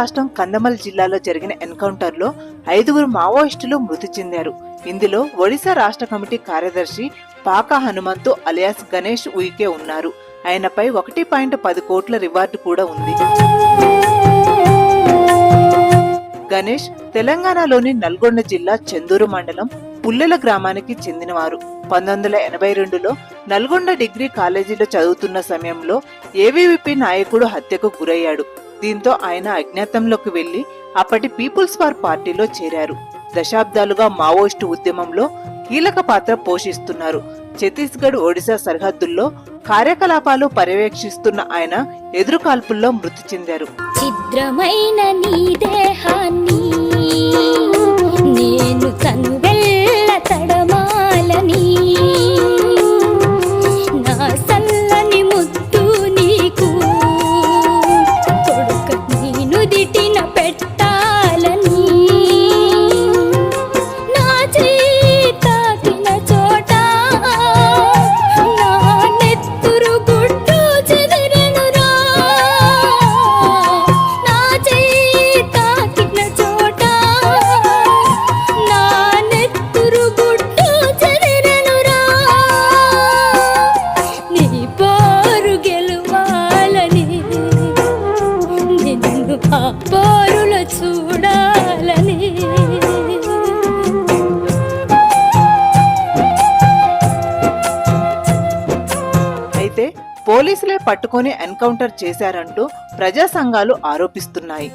రాష్ట్రం కందమల్ జిల్లాలో జరిగిన ఎన్కౌంటర్లో ఐదుగురు మావోయిస్టులు మృతి చెందారు. ఇందులో ఒడిశా రాష్ట్ర కమిటీ కార్యదర్శి పాక హనుమంతు అలియాస్ గణేష్ ఉయికే ఉన్నారు. ఆయనపై ఒకటి పాయింట్ పది కోట్ల రివార్డు కూడా ఉంది. గణేష్ తెలంగాణలోని నల్గొండ జిల్లా చందూరు మండలం పుల్లెల గ్రామానికి చెందినవారు. పంతొమ్మిది వందల ఎనభై రెండులో నల్గొండ డిగ్రీ కాలేజీలో చదువుతున్న సమయంలో ఏవీవీపీ నాయకుడు హత్యకు గురయ్యాడు. దీంతో ఆయన అజ్ఞాతంలోకి వెళ్ళి అప్పటి పీపుల్స్ వార్ పార్టీలో చేరారు. దశాబ్దాలుగా మావోయిస్టు ఉద్యమంలో కీలక పాత్ర పోషిస్తున్నారు. ఛత్తీస్గఢ్ ఒడిశా సరిహద్దుల్లో కార్యకలాపాలు పర్యవేక్షిస్తున్న ఆయన ఎదురుకాల్పుల్లో మృతి చెందారు. ఛిద్రమైన నీ దేహాన్ని పోరులో చూడాలని. అయితే పోలీసులే పట్టుకొని ఎన్కౌంటర్ చేశారంటూ ప్రజా సంఘాలు ఆరోపిస్తున్నాయి.